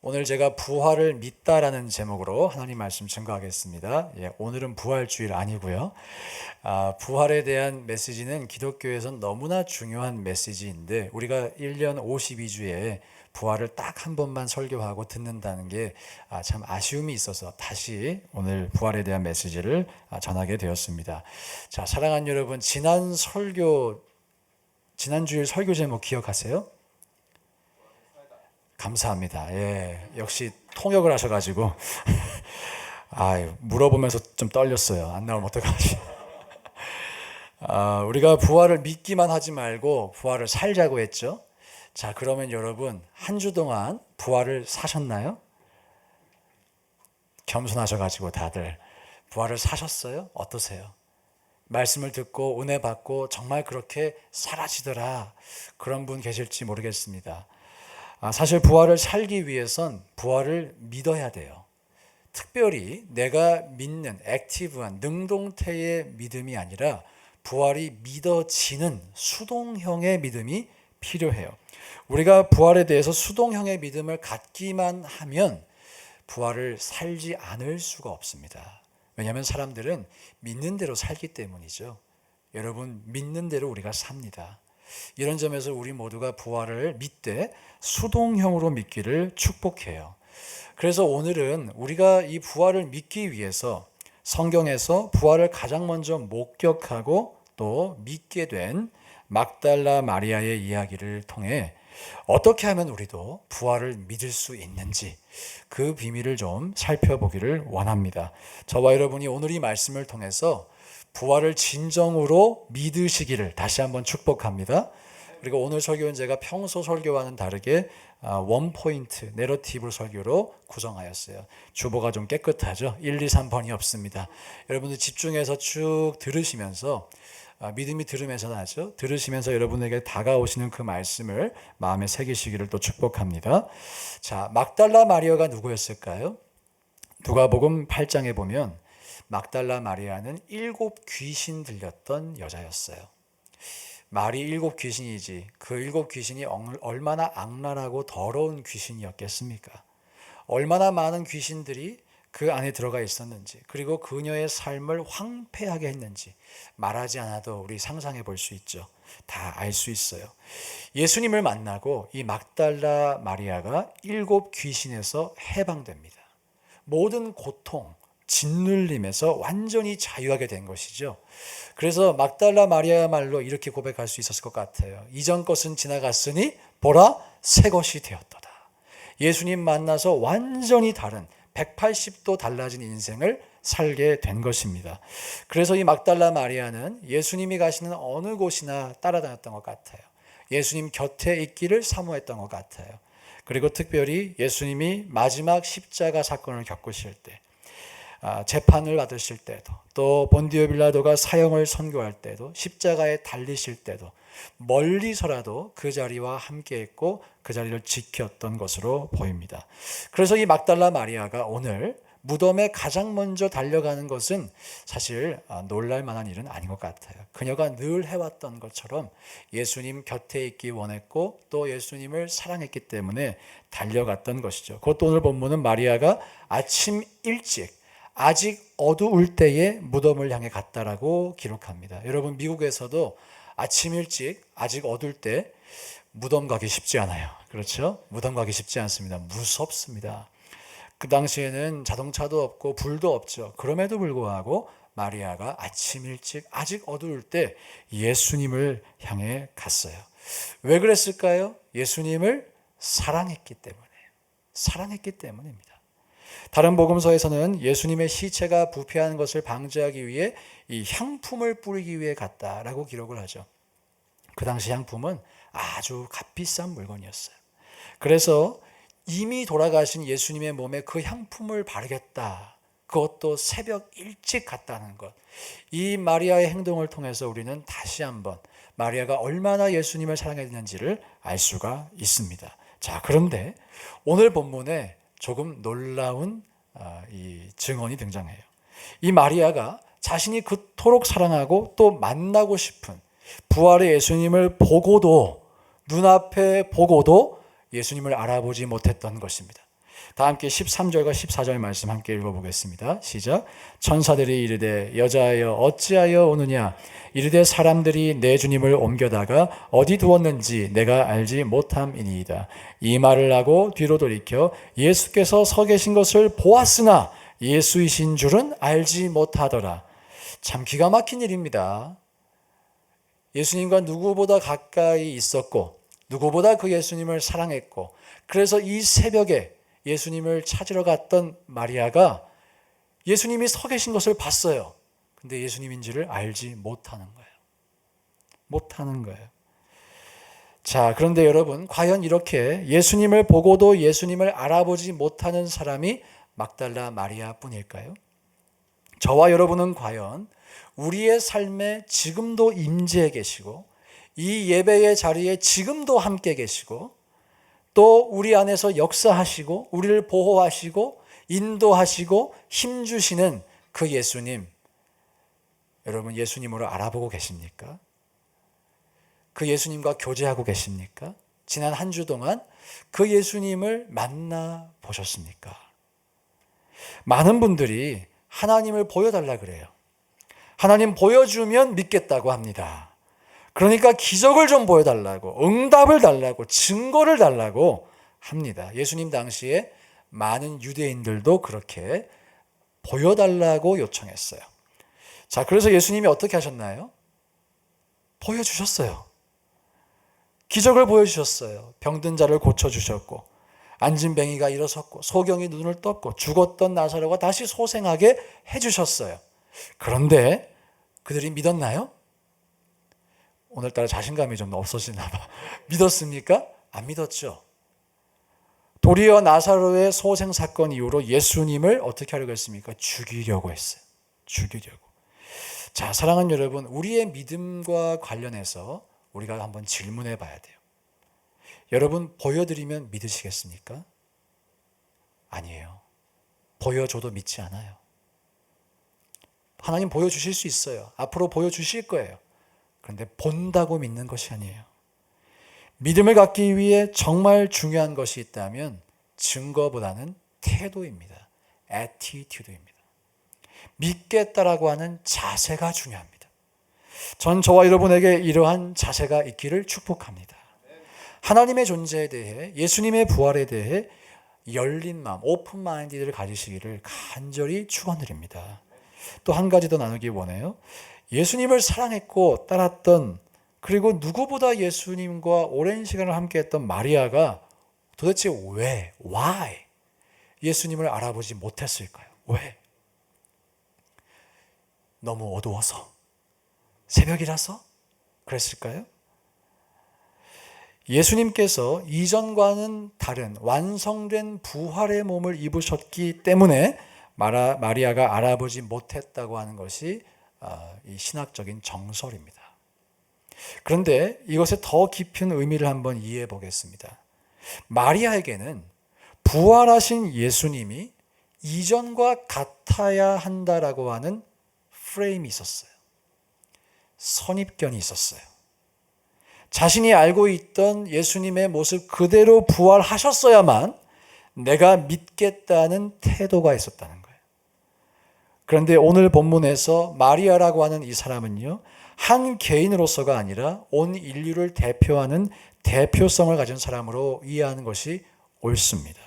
오늘 제가 부활을 믿다라는 제목으로 하나님 말씀 증거하겠습니다. 예, 오늘은 부활주일 아니고요. 아, 부활에 대한 메시지는 기독교에선 너무나 중요한 메시지인데 우리가 1년 52주에 부활을 딱 한 번만 설교하고 듣는다는 게참 아, 아쉬움이 있어서 다시 오늘 부활에 대한 메시지를 아, 전하게 되었습니다. 자, 사랑하는 여러분, 지난 설교 지난 주일 설교 제목 기억하세요? 감사합니다. 예, 역시 통역을 하셔가지고 아 물어보면서 좀 떨렸어요. 안 나오면 어떡하지? 아, 우리가 부활을 믿기만 하지 말고 부활을 살자고 했죠. 자, 그러면 여러분 한 주 동안 부활을 사셨나요? 겸손하셔가지고 다들 부활을 사셨어요? 어떠세요? 말씀을 듣고 은혜 받고 정말 그렇게 사라지더라 그런 분 계실지 모르겠습니다. 아, 사실 부활을 살기 위해선 부활을 믿어야 돼요. 특별히 내가 믿는 액티브한 능동태의 믿음이 아니라 부활이 믿어지는 수동형의 믿음이 필요해요. 우리가 부활에 대해서 수동형의 믿음을 갖기만 하면 부활을 살지 않을 수가 없습니다. 왜냐하면 사람들은 믿는 대로 살기 때문이죠. 여러분 믿는 대로 우리가 삽니다. 이런 점에서 우리 모두가 부활을 믿되 수동형으로 믿기를 축복해요. 그래서 오늘은 우리가 이 부활을 믿기 위해서 성경에서 부활을 가장 먼저 목격하고 또 믿게 된 막달라 마리아의 이야기를 통해 어떻게 하면 우리도 부활을 믿을 수 있는지 그 비밀을 좀 살펴보기를 원합니다. 저와 여러분이 오늘 이 말씀을 통해서 부활을 진정으로 믿으시기를 다시 한번 축복합니다. 그리고 오늘 설교는 제가 평소 설교와는 다르게 아, 원 포인트 내러티브 설교로 구성하였어요. 주보가 좀 깨끗하죠. 1, 2, 3번이 없습니다. 여러분들 집중해서 쭉 들으시면서 아, 믿음이 들으면서 나죠. 들으시면서 여러분에게 다가오시는 그 말씀을 마음에 새기시기를 또 축복합니다. 자, 막달라 마리아가 누구였을까요? 누가복음 8장에 보면 막달라 마리아는 일곱 귀신 들렸던 여자였어요. 말이 일곱 귀신이지 그 일곱 귀신이 얼마나 악랄하고 더러운 귀신이었겠습니까? 얼마나 많은 귀신들이 그 안에 들어가 있었는지 그리고 그녀의 삶을 황폐하게 했는지 말하지 않아도 우리 상상해 볼 수 있죠. 다 알 수 있어요. 예수님을 만나고 이 막달라 마리아가 일곱 귀신에서 해방됩니다. 모든 고통, 짓눌림에서 완전히 자유하게 된 것이죠. 그래서 막달라 마리아야말로 이렇게 고백할 수 있었을 것 같아요. 이전 것은 지나갔으니 보라 새 것이 되었도다. 예수님 만나서 완전히 다른 180도 달라진 인생을 살게 된 것입니다. 그래서 이 막달라 마리아는 예수님이 가시는 어느 곳이나 따라다녔던 것 같아요. 예수님 곁에 있기를 사모했던 것 같아요. 그리고 특별히 예수님이 마지막 십자가 사건을 겪으실 때 아, 재판을 받으실 때도 또 본디오 빌라도가 사형을 선고할 때도 십자가에 달리실 때도 멀리서라도 그 자리와 함께 했고 그 자리를 지켰던 것으로 보입니다. 그래서 이 막달라 마리아가 오늘 무덤에 가장 먼저 달려가는 것은 사실 아, 놀랄 만한 일은 아닌 것 같아요. 그녀가 늘 해왔던 것처럼 예수님 곁에 있기 원했고 또 예수님을 사랑했기 때문에 달려갔던 것이죠. 그것도 오늘 본문은 마리아가 아침 일찍 아직 어두울 때에 무덤을 향해 갔다라고 기록합니다. 여러분 미국에서도 아침 일찍 아직 어두울 때 무덤 가기 쉽지 않아요. 그렇죠? 무덤 가기 쉽지 않습니다. 무섭습니다. 그 당시에는 자동차도 없고 불도 없죠. 그럼에도 불구하고 마리아가 아침 일찍 아직 어두울 때 예수님을 향해 갔어요. 왜 그랬을까요? 예수님을 사랑했기 때문에. 사랑했기 때문입니다. 다른 복음서에서는 예수님의 시체가 부패하는 것을 방지하기 위해 이 향품을 뿌리기 위해 갔다라고 기록을 하죠. 그 당시 향품은 아주 값비싼 물건이었어요. 그래서 이미 돌아가신 예수님의 몸에 그 향품을 바르겠다. 그것도 새벽 일찍 갔다는 것. 이 마리아의 행동을 통해서 우리는 다시 한번 마리아가 얼마나 예수님을 사랑했는지를 알 수가 있습니다. 자, 그런데 오늘 본문에 조금 놀라운 아, 이 증언이 등장해요. 이 마리아가 자신이 그토록 사랑하고 또 만나고 싶은 부활의 예수님을 보고도 눈앞에 보고도 예수님을 알아보지 못했던 것입니다. 다 함께 13절과 14절 말씀 함께 읽어보겠습니다. 시작. 천사들이 이르되 여자여 어찌하여 오느냐 이르되 사람들이 내 주님을 옮겨다가 어디 두었는지 내가 알지 못함이니이다. 이 말을 하고 뒤로 돌이켜 예수께서 서 계신 것을 보았으나 예수이신 줄은 알지 못하더라. 참 기가 막힌 일입니다. 예수님과 누구보다 가까이 있었고 누구보다 그 예수님을 사랑했고 그래서 이 새벽에 예수님을 찾으러 갔던 마리아가 예수님이 서 계신 것을 봤어요. 근데 예수님인지를 알지 못하는 거예요. 못하는 거예요. 자, 그런데 여러분, 과연 이렇게 예수님을 보고도 예수님을 알아보지 못하는 사람이 막달라 마리아 뿐일까요? 저와 여러분은 과연 우리의 삶에 지금도 임재해 계시고 이 예배의 자리에 지금도 함께 계시고 또 우리 안에서 역사하시고 우리를 보호하시고 인도하시고 힘 주시는 그 예수님 여러분 예수님으로 알아보고 계십니까? 그 예수님과 교제하고 계십니까? 지난 한 주 동안 그 예수님을 만나 보셨습니까? 많은 분들이 하나님을 보여달라 그래요. 하나님 보여주면 믿겠다고 합니다. 그러니까 기적을 좀 보여달라고, 응답을 달라고, 증거를 달라고 합니다. 예수님 당시에 많은 유대인들도 그렇게 보여달라고 요청했어요. 자, 그래서 예수님이 어떻게 하셨나요? 보여주셨어요. 기적을 보여주셨어요. 병든 자를 고쳐주셨고, 앉은 뱅이가 일어섰고, 소경이 눈을 떴고, 죽었던 나사로가 다시 소생하게 해주셨어요. 그런데 그들이 믿었나요? 오늘따라 자신감이 좀 없어지나 봐. 믿었습니까? 안 믿었죠. 도리어 나사로의 소생 사건 이후로 예수님을 어떻게 하려고 했습니까? 죽이려고 했어요. 죽이려고. 자, 사랑하는 여러분, 우리의 믿음과 관련해서 우리가 한번 질문해 봐야 돼요. 여러분, 보여드리면 믿으시겠습니까? 아니에요. 보여줘도 믿지 않아요. 하나님 보여주실 수 있어요. 앞으로 보여주실 거예요. 그런데 본다고 믿는 것이 아니에요. 믿음을 갖기 위해 정말 중요한 것이 있다면 증거보다는 태도입니다. attitude입니다. 믿겠다라고 하는 자세가 중요합니다. 전 저와 여러분에게 이러한 자세가 있기를 축복합니다. 하나님의 존재에 대해 예수님의 부활에 대해 열린 마음, 오픈 마인드를 가지시기를 간절히 축원드립니다. 또 한 가지 더 나누기 원해요. 예수님을 사랑했고 따랐던 그리고 누구보다 예수님과 오랜 시간을 함께했던 마리아가 도대체 왜, why 예수님을 알아보지 못했을까요? 왜? 너무 어두워서? 새벽이라서? 그랬을까요? 예수님께서 이전과는 다른 완성된 부활의 몸을 입으셨기 때문에 마라, 마리아가 알아보지 못했다고 하는 것이 아, 이 신학적인 정설입니다. 그런데 이것의 더 깊은 의미를 한번 이해해 보겠습니다. 마리아에게는 부활하신 예수님이 이전과 같아야 한다라고 하는 프레임이 있었어요. 선입견이 있었어요. 자신이 알고 있던 예수님의 모습 그대로 부활하셨어야만 내가 믿겠다는 태도가 있었다는 거예요. 그런데 오늘 본문에서 마리아라고 하는 이 사람은요, 한 개인으로서가 아니라 온 인류를 대표하는 대표성을 가진 사람으로 이해하는 것이 옳습니다.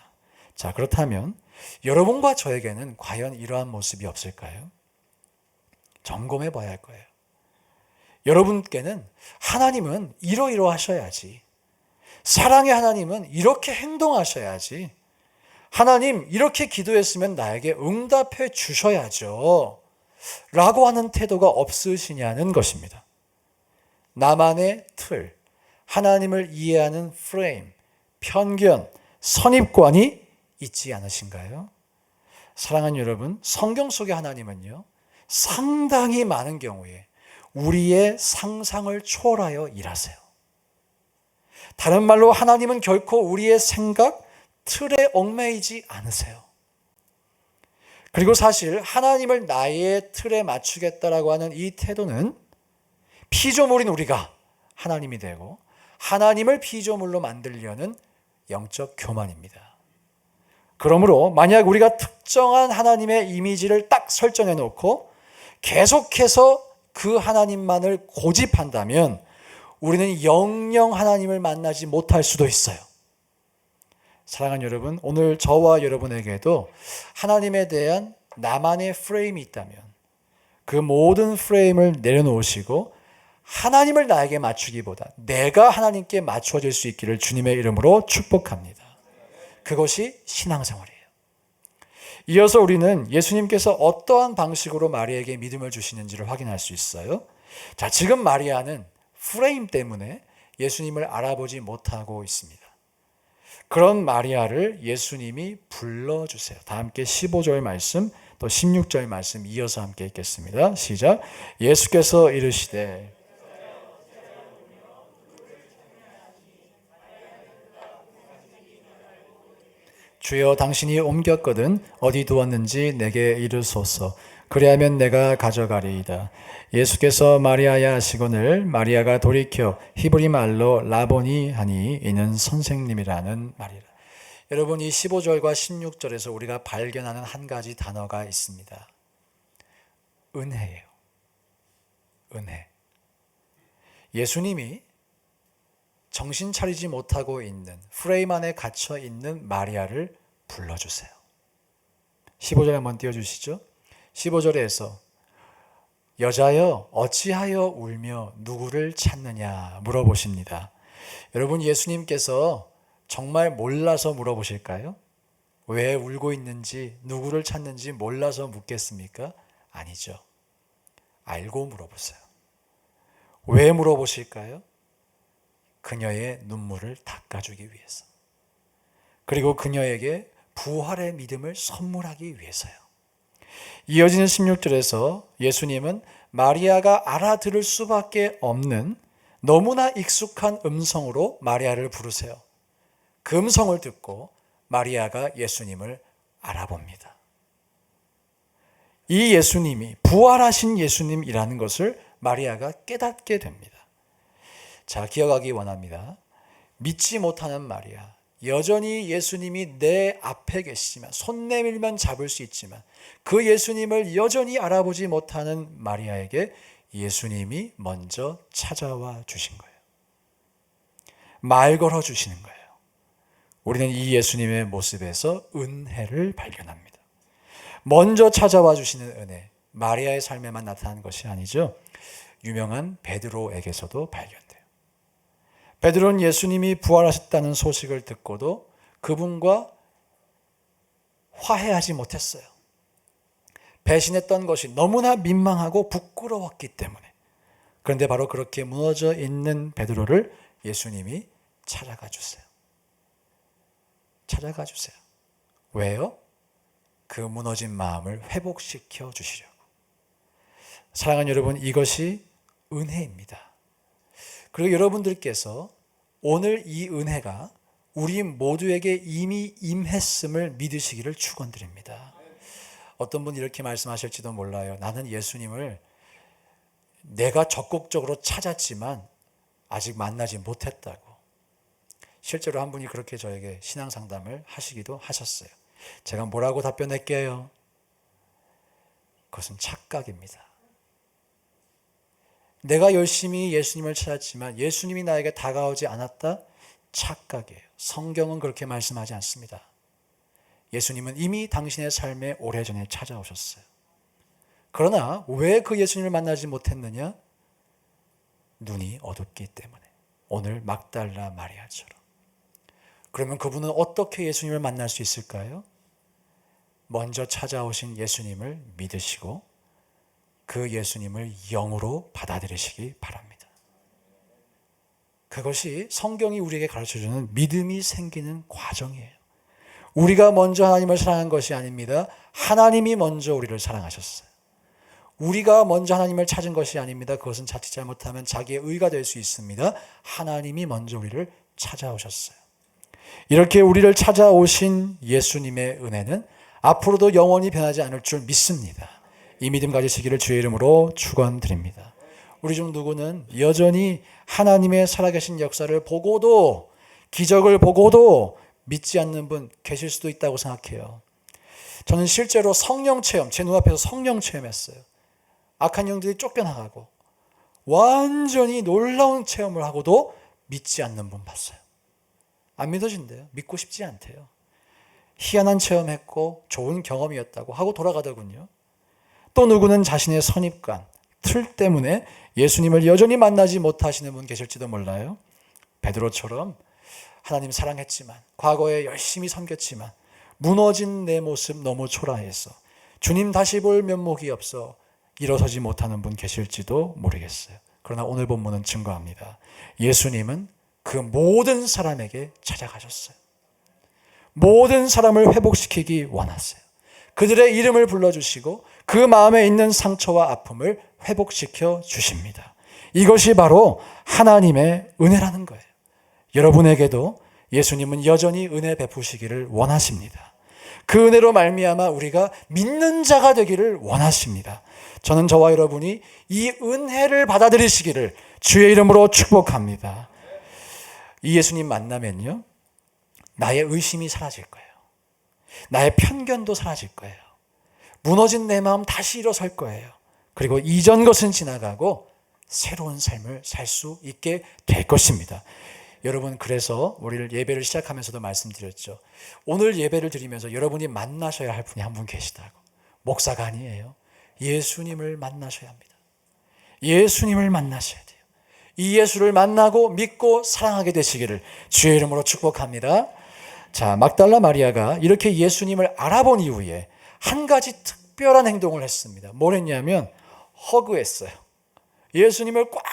자, 그렇다면 여러분과 저에게는 과연 이러한 모습이 없을까요? 점검해 봐야 할 거예요. 여러분께는 하나님은 이러이러하셔야지. 사랑의 하나님은 이렇게 행동하셔야지. 하나님, 이렇게 기도했으면 나에게 응답해 주셔야죠. 라고 하는 태도가 없으시냐는 것입니다. 나만의 틀, 하나님을 이해하는 프레임, 편견, 선입관이 있지 않으신가요? 사랑하는 여러분, 성경 속의 하나님은요, 상당히 많은 경우에 우리의 상상을 초월하여 일하세요. 다른 말로 하나님은 결코 우리의 생각, 틀에 얽매이지 않으세요. 그리고 사실 하나님을 나의 틀에 맞추겠다라고 하는 이 태도는 피조물인 우리가 하나님이 되고 하나님을 피조물로 만들려는 영적 교만입니다. 그러므로 만약 우리가 특정한 하나님의 이미지를 딱 설정해 놓고 계속해서 그 하나님만을 고집한다면 우리는 영영 하나님을 만나지 못할 수도 있어요. 사랑하는 여러분, 오늘 저와 여러분에게도 하나님에 대한 나만의 프레임이 있다면 그 모든 프레임을 내려놓으시고 하나님을 나에게 맞추기보다 내가 하나님께 맞춰질 수 있기를 주님의 이름으로 축복합니다. 그것이 신앙생활이에요. 이어서 우리는 예수님께서 어떠한 방식으로 마리아에게 믿음을 주시는지를 확인할 수 있어요. 자, 지금 마리아는 프레임 때문에 예수님을 알아보지 못하고 있습니다. 그런 마리아를 예수님이 불러주세요. 다 함께 15절 말씀, 또 16절 말씀 이어서 함께 읽겠습니다. 시작. 예수께서 이르시되 주여 당신이 옮겼거든 어디 두었는지 내게 이르소서 그리하면 내가 가져가리이다. 예수께서 마리아야 하시거늘 마리아가 돌이켜 히브리 말로 라보니 하니 이는 선생님이라는 말이라. 여러분 이 15절과 16절에서 우리가 발견하는 한 가지 단어가 있습니다. 은혜예요. 은혜. 예수님이 정신 차리지 못하고 있는 프레임 안에 갇혀 있는 마리아를 불러주세요. 15절 한번 띄워주시죠. 15절에서 여자여 어찌하여 울며 누구를 찾느냐 물어보십니다. 여러분 예수님께서 정말 몰라서 물어보실까요? 왜 울고 있는지 누구를 찾는지 몰라서 묻겠습니까? 아니죠. 알고 물어보세요. 왜 물어보실까요? 그녀의 눈물을 닦아주기 위해서. 그리고 그녀에게 부활의 믿음을 선물하기 위해서요. 이어지는 16절에서 예수님은 마리아가 알아들을 수밖에 없는 너무나 익숙한 음성으로 마리아를 부르세요. 그 음성을 듣고 마리아가 예수님을 알아봅니다. 이 예수님이 부활하신 예수님이라는 것을 마리아가 깨닫게 됩니다. 자, 기억하기 원합니다. 믿지 못하는 마리아. 여전히 예수님이 내 앞에 계시지만, 손 내밀면 잡을 수 있지만, 그 예수님을 여전히 알아보지 못하는 마리아에게 예수님이 먼저 찾아와 주신 거예요. 말 걸어 주시는 거예요. 우리는 이 예수님의 모습에서 은혜를 발견합니다. 먼저 찾아와 주시는 은혜, 마리아의 삶에만 나타난 것이 아니죠. 유명한 베드로에게서도 발견돼요. 베드로는 예수님이 부활하셨다는 소식을 듣고도 그분과 화해하지 못했어요. 배신했던 것이 너무나 민망하고 부끄러웠기 때문에. 그런데 바로 그렇게 무너져 있는 베드로를 예수님이 찾아가 주세요. 찾아가 주세요. 왜요? 그 무너진 마음을 회복시켜 주시려고. 사랑하는 여러분, 이것이 은혜입니다. 그리고 여러분들께서 오늘 이 은혜가 우리 모두에게 이미 임했음을 믿으시기를 축원드립니다. 어떤 분 이렇게 말씀하실지도 몰라요. 나는 예수님을 내가 적극적으로 찾았지만 아직 만나지 못했다고. 실제로 한 분이 그렇게 저에게 신앙 상담을 하시기도 하셨어요. 제가 뭐라고 답변할게요? 그것은 착각입니다. 내가 열심히 예수님을 찾았지만 예수님이 나에게 다가오지 않았다? 착각이에요. 성경은 그렇게 말씀하지 않습니다. 예수님은 이미 당신의 삶에 오래전에 찾아오셨어요. 그러나 왜 그 예수님을 만나지 못했느냐? 눈이 어둡기 때문에. 오늘 막달라 마리아처럼. 그러면 그분은 어떻게 예수님을 만날 수 있을까요? 먼저 찾아오신 예수님을 믿으시고 그 예수님을 영으로 받아들이시기 바랍니다. 그것이 성경이 우리에게 가르쳐 주는 믿음이 생기는 과정이에요. 우리가 먼저 하나님을 사랑한 것이 아닙니다. 하나님이 먼저 우리를 사랑하셨어요. 우리가 먼저 하나님을 찾은 것이 아닙니다. 그것은 자칫 잘못하면 자기의 의가 될 수 있습니다. 하나님이 먼저 우리를 찾아오셨어요. 이렇게 우리를 찾아오신 예수님의 은혜는 앞으로도 영원히 변하지 않을 줄 믿습니다. 이 믿음 가지시기를 주의 이름으로 축원드립니다. 우리 중 누구는 여전히 하나님의 살아계신 역사를 보고도 기적을 보고도 믿지 않는 분 계실 수도 있다고 생각해요. 저는 실제로 성령 체험, 제 눈앞에서 성령 체험했어요. 악한 영들이 쫓겨나가고 완전히 놀라운 체험을 하고도 믿지 않는 분 봤어요. 안 믿어진대요. 믿고 싶지 않대요. 희한한 체험했고 좋은 경험이었다고 하고 돌아가더군요. 또 누구는 자신의 선입관, 틀 때문에 예수님을 여전히 만나지 못하시는 분 계실지도 몰라요. 베드로처럼 하나님 사랑했지만 과거에 열심히 섬겼지만 무너진 내 모습 너무 초라해서 주님 다시 볼 면목이 없어 일어서지 못하는 분 계실지도 모르겠어요. 그러나 오늘 본문은 증거합니다. 예수님은 그 모든 사람에게 찾아가셨어요. 모든 사람을 회복시키기 원하세요. 그들의 이름을 불러주시고 그 마음에 있는 상처와 아픔을 회복시켜 주십니다. 이것이 바로 하나님의 은혜라는 거예요. 여러분에게도 예수님은 여전히 은혜 베푸시기를 원하십니다. 그 은혜로 말미암아 우리가 믿는 자가 되기를 원하십니다. 저는 저와 여러분이 이 은혜를 받아들이시기를 주의 이름으로 축복합니다. 이 예수님 만나면요. 나의 의심이 사라질 거예요. 나의 편견도 사라질 거예요. 무너진 내 마음 다시 일어설 거예요. 그리고 이전 것은 지나가고 새로운 삶을 살 수 있게 될 것입니다. 여러분 그래서 우리를 예배를 시작하면서도 말씀드렸죠. 오늘 예배를 드리면서 여러분이 만나셔야 할 분이 한 분 계시다고. 목사가 아니에요. 예수님을 만나셔야 합니다. 예수님을 만나셔야 돼요. 이 예수를 만나고 믿고 사랑하게 되시기를 주의 이름으로 축복합니다. 자, 막달라 마리아가 이렇게 예수님을 알아본 이후에 한 가지 특별한 행동을 했습니다. 뭘 했냐면 허그했어요. 예수님을 꽉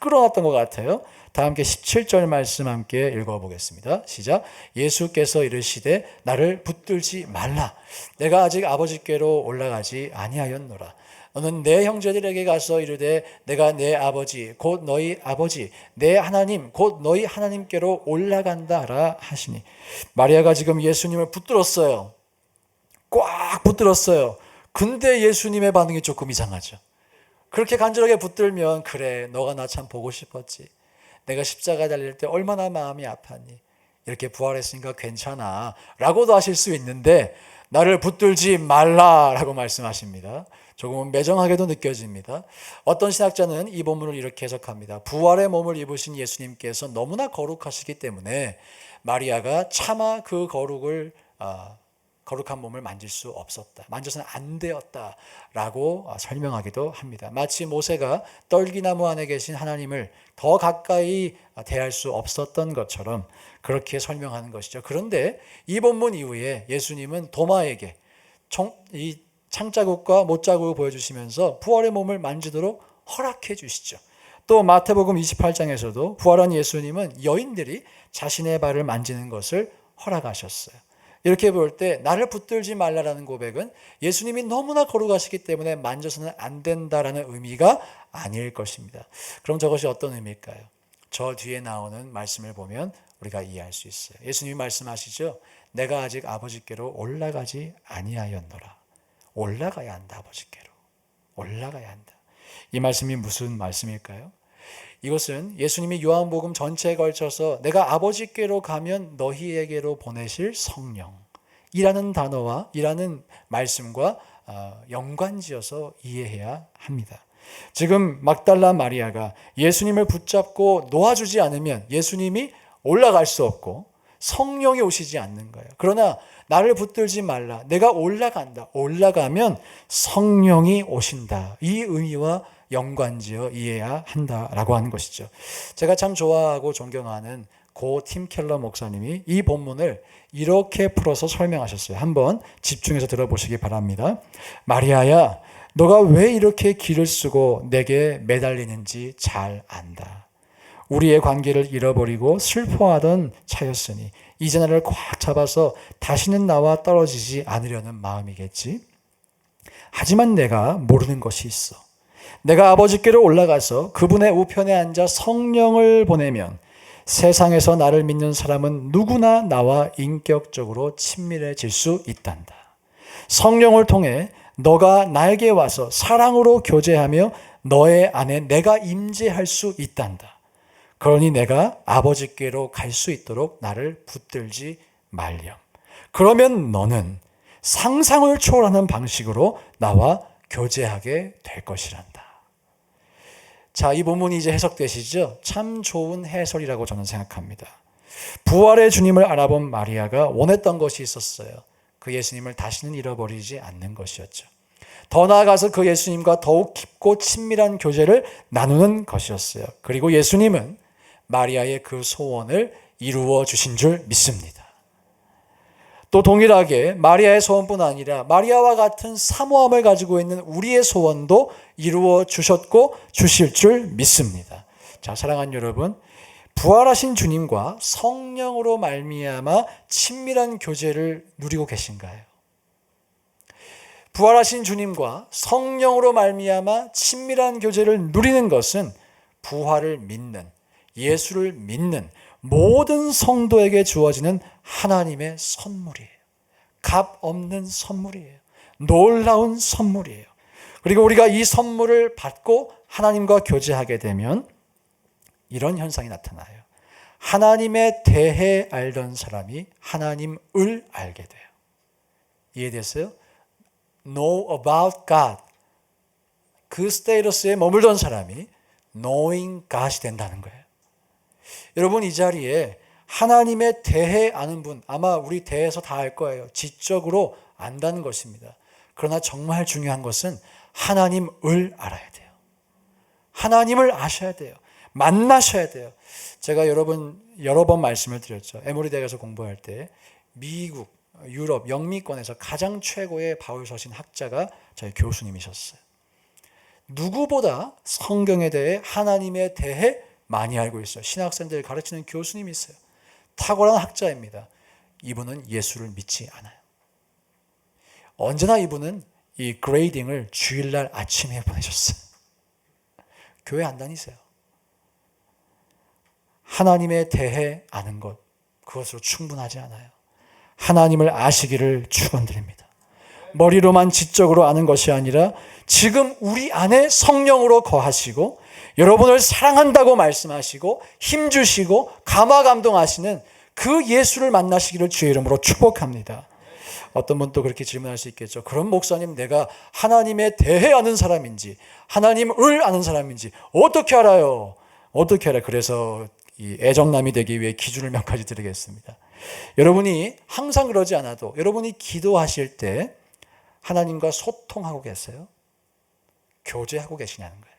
끌어놨던 것 같아요. 다 함께 17절 말씀 함께 읽어보겠습니다. 시작. 예수께서 이르시되 나를 붙들지 말라. 내가 아직 아버지께로 올라가지 아니하였노라. 너는 내 형제들에게 가서 이르되 내가 내 아버지 곧 너희 아버지 내 하나님 곧 너희 하나님께로 올라간다라 하시니 마리아가 지금 예수님을 붙들었어요. 꽉 붙들었어요. 근데 예수님의 반응이 조금 이상하죠. 그렇게 간절하게 붙들면 그래 너가 나 참 보고 싶었지. 내가 십자가 달릴 때 얼마나 마음이 아팠니? 이렇게 부활했으니까 괜찮아. 라고도 하실 수 있는데, 나를 붙들지 말라. 라고 말씀하십니다. 조금은 매정하게도 느껴집니다. 어떤 신학자는 이 본문을 이렇게 해석합니다. 부활의 몸을 입으신 예수님께서 너무나 거룩하시기 때문에 마리아가 차마 그 거룩을 아, 거룩한 몸을 만질 수 없었다. 만져서는 안 되었다라고 설명하기도 합니다. 마치 모세가 떨기나무 안에 계신 하나님을 더 가까이 대할 수 없었던 것처럼 그렇게 설명하는 것이죠. 그런데 이 본문 이후에 예수님은 도마에게 이 창자국과 못자국을 보여주시면서 부활의 몸을 만지도록 허락해 주시죠. 또 마태복음 28장에서도 부활한 예수님은 여인들이 자신의 발을 만지는 것을 허락하셨어요. 이렇게 볼 때 나를 붙들지 말라라는 고백은 예수님이 너무나 거룩하시기 때문에 만져서는 안 된다라는 의미가 아닐 것입니다. 그럼 저것이 어떤 의미일까요? 저 뒤에 나오는 말씀을 보면 우리가 이해할 수 있어요. 예수님이 말씀하시죠. 내가 아직 아버지께로 올라가지 아니하였노라. 올라가야 한다 아버지께로. 올라가야 한다. 이 말씀이 무슨 말씀일까요? 이것은 예수님이 요한복음 전체에 걸쳐서 내가 아버지께로 가면 너희에게로 보내실 성령이라는 단어와 이라는 말씀과 어, 연관지어서 이해해야 합니다. 지금 막달라 마리아가 예수님을 붙잡고 놓아주지 않으면 예수님이 올라갈 수 없고 성령이 오시지 않는 거예요. 그러나 나를 붙들지 말라. 내가 올라간다. 올라가면 성령이 오신다. 이 의미와 연관지어 이해해야 한다라고 하는 것이죠. 제가 참 좋아하고 존경하는 고 팀 켈러 목사님이 이 본문을 이렇게 풀어서 설명하셨어요. 한번 집중해서 들어보시기 바랍니다. 마리아야, 너가 왜 이렇게 길을 쓰고 내게 매달리는지 잘 안다. 우리의 관계를 잃어버리고 슬퍼하던 차였으니 이제 나를 꽉 잡아서 다시는 나와 떨어지지 않으려는 마음이겠지. 하지만 내가 모르는 것이 있어. 내가 아버지께로 올라가서 그분의 우편에 앉아 성령을 보내면 세상에서 나를 믿는 사람은 누구나 나와 인격적으로 친밀해질 수 있단다. 성령을 통해 너가 나에게 와서 사랑으로 교제하며 너의 안에 내가 임재할 수 있단다. 그러니 내가 아버지께로 갈 수 있도록 나를 붙들지 말렴. 그러면 너는 상상을 초월하는 방식으로 나와 교제하게 될 것이란다. 자, 이 본문이 이제 해석되시죠? 참 좋은 해설이라고 저는 생각합니다. 부활의 주님을 알아본 마리아가 원했던 것이 있었어요. 그 예수님을 다시는 잃어버리지 않는 것이었죠. 더 나아가서 그 예수님과 더욱 깊고 친밀한 교제를 나누는 것이었어요. 그리고 예수님은 마리아의 그 소원을 이루어 주신 줄 믿습니다. 또 동일하게 마리아의 소원뿐 아니라 마리아와 같은 사모함을 가지고 있는 우리의 소원도 이루어 주셨고 주실 줄 믿습니다. 자, 사랑하는 여러분, 부활하신 주님과 성령으로 말미암아 친밀한 교제를 누리고 계신가요? 부활하신 주님과 성령으로 말미암아 친밀한 교제를 누리는 것은 부활을 믿는 예수를 믿는 모든 성도에게 주어지는 하나님의 선물이에요. 값 없는 선물이에요. 놀라운 선물이에요. 그리고 우리가 이 선물을 받고 하나님과 교제하게 되면 이런 현상이 나타나요. 하나님에 대해 알던 사람이 하나님을 알게 돼요. 이해됐어요? Know about God. 그 스테이러스에 머물던 사람이 knowing God이 된다는 거예요. 여러분 이 자리에 하나님에 대해 아는 분 아마 우리 대해서 다 알 거예요. 지적으로 안다는 것입니다. 그러나 정말 중요한 것은 하나님을 알아야 돼요. 하나님을 아셔야 돼요. 만나셔야 돼요. 제가 여러분 여러 번 말씀을 드렸죠. 에모리 대학에서 공부할 때 미국, 유럽, 영미권에서 가장 최고의 바울 서신 학자가 저희 교수님이셨어요. 누구보다 성경에 대해 하나님에 대해 많이 알고 있어요. 신학생들 가르치는 교수님이 있어요. 탁월한 학자입니다. 이분은 예수를 믿지 않아요. 언제나 이분은 이 그레이딩을 주일날 아침에 보내셨어요. 교회 안 다니세요. 하나님에 대해 아는 것, 그것으로 충분하지 않아요. 하나님을 아시기를 축원드립니다. 머리로만 지적으로 아는 것이 아니라 지금 우리 안에 성령으로 거하시고 여러분을 사랑한다고 말씀하시고 힘주시고 감화 감동하시는 그 예수를 만나시기를 주의 이름으로 축복합니다. 어떤 분도 그렇게 질문할 수 있겠죠. 그럼 목사님 내가 하나님에 대해 아는 사람인지 하나님을 아는 사람인지 어떻게 알아요? 어떻게 알아요? 그래서 이 애정남이 되기 위해 기준을 몇 가지 드리겠습니다. 여러분이 항상 그러지 않아도 여러분이 기도하실 때 하나님과 소통하고 계세요? 교제하고 계시냐는 거예요.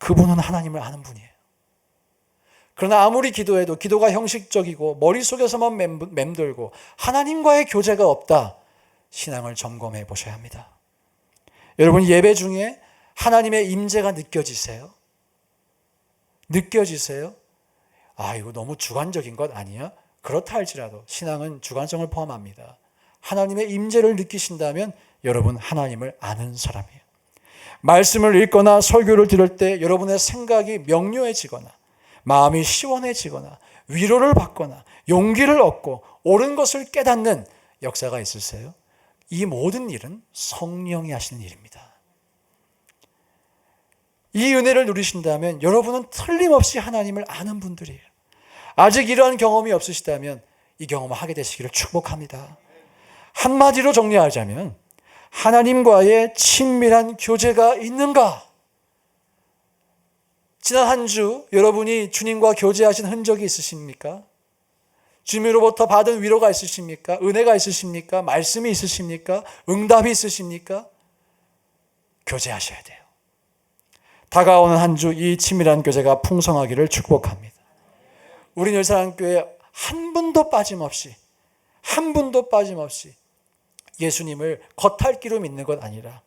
그분은 하나님을 아는 분이에요. 그러나 아무리 기도해도 기도가 형식적이고 머릿속에서만 맴돌고 하나님과의 교제가 없다. 신앙을 점검해 보셔야 합니다. 여러분 예배 중에 하나님의 임재가 느껴지세요? 느껴지세요? 아, 이거 너무 주관적인 것 아니야? 그렇다 할지라도 신앙은 주관성을 포함합니다. 하나님의 임재를 느끼신다면 여러분 하나님을 아는 사람이에요. 말씀을 읽거나 설교를 들을 때 여러분의 생각이 명료해지거나 마음이 시원해지거나 위로를 받거나 용기를 얻고 옳은 것을 깨닫는 역사가 있으세요? 이 모든 일은 성령이 하시는 일입니다. 이 은혜를 누리신다면 여러분은 틀림없이 하나님을 아는 분들이에요. 아직 이러한 경험이 없으시다면 이 경험을 하게 되시기를 축복합니다. 한마디로 정리하자면 하나님과의 친밀한 교제가 있는가? 지난 한 주 여러분이 주님과 교제하신 흔적이 있으십니까? 주님으로부터 받은 위로가 있으십니까? 은혜가 있으십니까? 말씀이 있으십니까? 응답이 있으십니까? 교제하셔야 돼요. 다가오는 한 주이 친밀한 교제가 풍성하기를 축복합니다. 우리 열사랑교회 한 분도 빠짐없이 한 분도 빠짐없이 예수님을 겉핥기로 믿는 것 아니라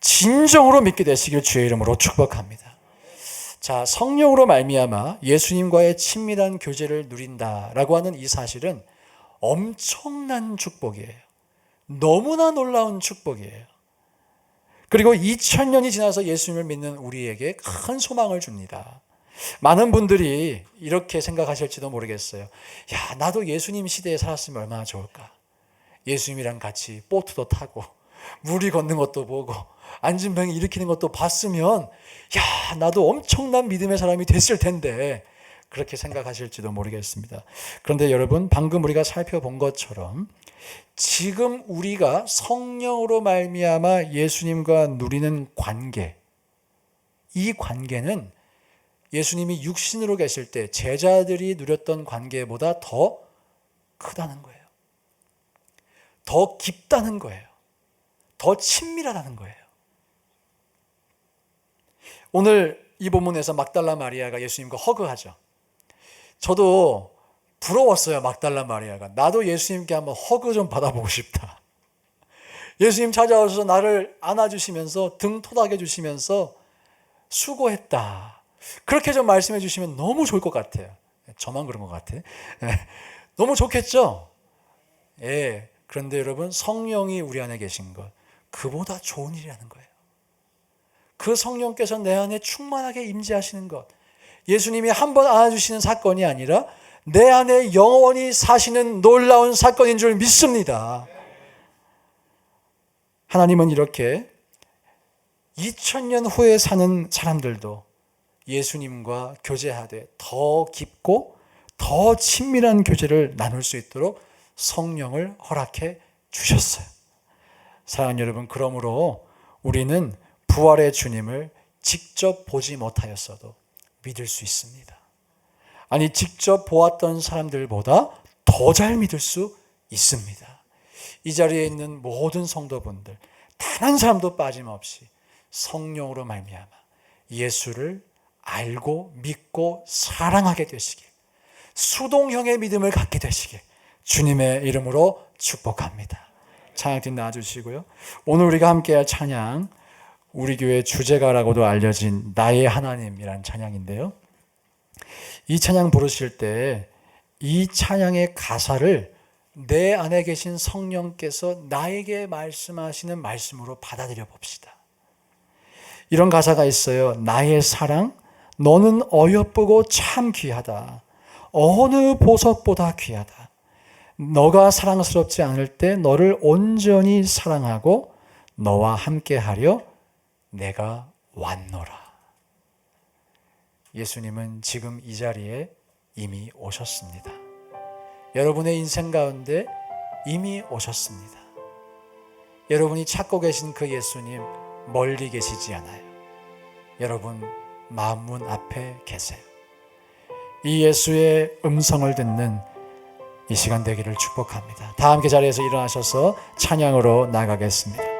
진정으로 믿게 되시길 주의 이름으로 축복합니다. 자, 성령으로 말미암아 예수님과의 친밀한 교제를 누린다라고 하는 이 사실은 엄청난 축복이에요. 너무나 놀라운 축복이에요. 그리고 2000년이 지나서 예수님을 믿는 우리에게 큰 소망을 줍니다. 많은 분들이 이렇게 생각하실지도 모르겠어요. 야, 나도 예수님 시대에 살았으면 얼마나 좋을까. 예수님이랑 같이 보트도 타고 물이 걷는 것도 보고 안진병이 일으키는 것도 봤으면 야 나도 엄청난 믿음의 사람이 됐을 텐데 그렇게 생각하실지도 모르겠습니다. 그런데 여러분 방금 우리가 살펴본 것처럼 지금 우리가 성령으로 말미암아 예수님과 누리는 관계 이 관계는 예수님이 육신으로 계실 때 제자들이 누렸던 관계보다 더 크다는 거예요. 더 깊다는 거예요. 더 친밀하다는 거예요. 오늘 이 본문에서 막달라 마리아가 예수님과 허그하죠. 저도 부러웠어요, 막달라 마리아가. 나도 예수님께 한번 허그 좀 받아보고 싶다. 예수님 찾아오셔서 나를 안아주시면서 등 토닥여 주시면서 수고했다. 그렇게 좀 말씀해 주시면 너무 좋을 것 같아요. 저만 그런 것 같아. 너무 좋겠죠? 예. 그런데 여러분, 성령이 우리 안에 계신 것, 그보다 좋은 일이라는 거예요. 그 성령께서 내 안에 충만하게 임재하시는 것. 예수님이 한 번 안아주시는 사건이 아니라 내 안에 영원히 사시는 놀라운 사건인 줄 믿습니다. 하나님은 이렇게 2000년 후에 사는 사람들도 예수님과 교제하되 더 깊고 더 친밀한 교제를 나눌 수 있도록 성령을 허락해 주셨어요. 사랑하는 여러분, 그러므로 우리는 부활의 주님을 직접 보지 못하였어도 믿을 수 있습니다. 아니, 직접 보았던 사람들보다 더 잘 믿을 수 있습니다. 이 자리에 있는 모든 성도분들, 단 한 사람도 빠짐없이 성령으로 말미암아 예수를 알고 믿고 사랑하게 되시길, 수동형의 믿음을 갖게 되시길 주님의 이름으로 축복합니다. 찬양팀 나와주시고요. 오늘 우리가 함께할 찬양, 우리 교회 주제가라고도 알려진 나의 하나님이란 찬양인데요. 이 찬양 부르실 때 이 찬양의 가사를 내 안에 계신 성령께서 나에게 말씀하시는 말씀으로 받아들여 봅시다. 이런 가사가 있어요. 나의 사랑, 너는 어여쁘고 참 귀하다. 어느 보석보다 귀하다. 너가 사랑스럽지 않을 때 너를 온전히 사랑하고 너와 함께 하려 내가 왔노라. 예수님은 지금 이 자리에 이미 오셨습니다. 여러분의 인생 가운데 이미 오셨습니다. 여러분이 찾고 계신 그 예수님 멀리 계시지 않아요. 여러분 마음문 앞에 계세요. 이 예수의 음성을 듣는 이 시간 되기를 축복합니다. 다 함께 자리에서 일어나셔서 찬양으로 나가겠습니다.